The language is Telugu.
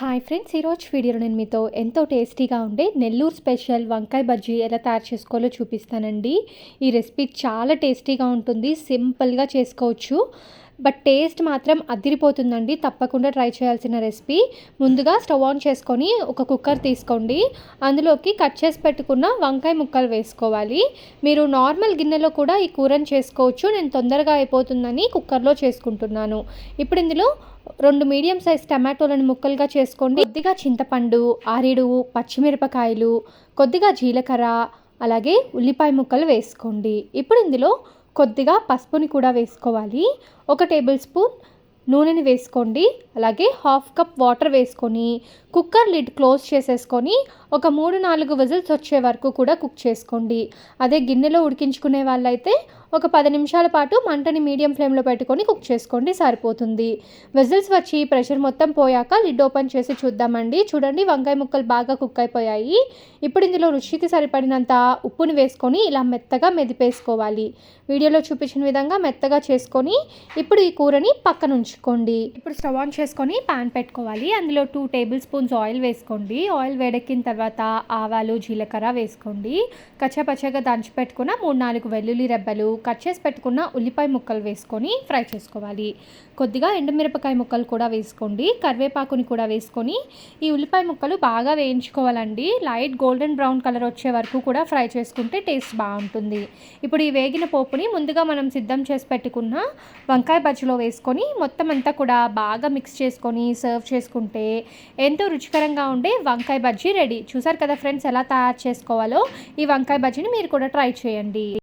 హాయ్ ఫ్రెండ్స్ ఈరోజు వీడియోలో నేను మీతో ఎంతో టేస్టీగా ఉండే నెల్లూరు స్పెషల్ వంకాయ బజ్జీ ఎలా తయారు చేసుకోవాలో చూపిస్తానండి. ఈ రెసిపీ చాలా టేస్టీగా ఉంటుంది సింపుల్గా చేసుకోవచ్చు. బట్ టేస్ట్ మాత్రం అదిరిపోతుందండి. తప్పకుండా ట్రై చేయాల్సిన రెసిపీ. ముందుగా స్టవ్ ఆన్ చేసుకొని ఒక కుక్కర్ తీసుకోండి. అందులోకి కట్ చేసి పెట్టుకున్న వంకాయ ముక్కలు వేసుకోవాలి. మీరు నార్మల్ గిన్నెలో కూడా ఈ కూరని చేసుకోవచ్చు. నేను తొందరగా అయిపోతుందని కుక్కర్లో చేసుకుంటున్నాను. ఇప్పుడు ఇందులో రెండు మీడియం సైజ్ టమాటోలను ముక్కలుగా చేసుకోండి. కొద్దిగా చింతపండు ఆరిడు పచ్చిమిరపకాయలు కొద్దిగా జీలకర్ర అలాగే ఉల్లిపాయ ముక్కలు వేసుకోండి. ఇప్పుడు ఇందులో కొద్దిగా పసుపుని కూడా వేసుకోవాలి. ఒక టేబుల్ స్పూన్ నూనెని వేసుకోండి. అలాగే హాఫ్ కప్ వాటర్ వేసుకొని కుక్కర్ లిడ్ క్లోజ్ చేసేసుకొని ఒక మూడు నాలుగు విజిల్స్ వచ్చే వరకు కూడా కుక్ చేసుకోండి. అదే గిన్నెలో ఉడికించుకునే వాళ్ళైతే ఒక పది నిమిషాల పాటు మంటని మీడియం ఫ్లేమ్లో పెట్టుకొని కుక్ చేసుకోండి సరిపోతుంది. విజిల్స్ వచ్చి ప్రెషర్ మొత్తం పోయాక లిడ్ ఓపెన్ చేసి చూద్దామండి. చూడండి వంకాయ ముక్కలు బాగా కుక్ అయిపోయాయి. ఇప్పుడు ఇందులో రుచికి సరిపడినంత ఉప్పుని వేసుకొని ఇలా మెత్తగా మెదిపేసుకోవాలి. వీడియోలో చూపించిన విధంగా మెత్తగా చేసుకొని ఇప్పుడు ఈ కూరని పక్కన ఉంచుకోండి. ఇప్పుడు స్టవ్ ఆన్ చేసుకొని పాన్ పెట్టుకోవాలి. అందులో టూ టేబుల్ స్పూన్స్ ఆయిల్ వేసుకోండి. ఆయిల్ వేడెక్కిన తర్వాత ఆవాలు జీలకర్ర వేసుకోండి. కచ్చపచ్చగా దంచి పెట్టుకున్న మూడు నాలుగు వెల్లుల్లి రెబ్బలు కట్ చేసి పెట్టుకున్న ఉల్లిపాయ ముక్కలు వేసుకొని ఫ్రై చేసుకోవాలి. కొద్దిగా ఎండుమిరపకాయ ముక్కలు కూడా వేసుకోండి. కరివేపాకుని కూడా వేసుకొని ఈ ఉల్లిపాయ ముక్కలు బాగా వేయించుకోవాలండి. లైట్ గోల్డెన్ బ్రౌన్ కలర్ వచ్చే వరకు కూడా ఫ్రై చేసుకుంటే టేస్ట్ బాగుంటుంది. ఇప్పుడు ఈ వేగిన పోపుని ముందుగా మనం సిద్ధం చేసి పెట్టుకున్న వంకాయ బజ్జిలో వేసుకొని మొత్తం అంతా కూడా బాగా మిక్స్ చేసుకొని సర్వ్ చేసుకుంటే ఎంతో రుచికరంగా ఉండే వంకాయ బజ్జీ రెడీ. చూసారు కదా ఫ్రెండ్స్ ఎలా తయారు చేసుకోవాలో ఈ వంకాయ బజ్జీని మీరు కూడా ట్రై చేయండి.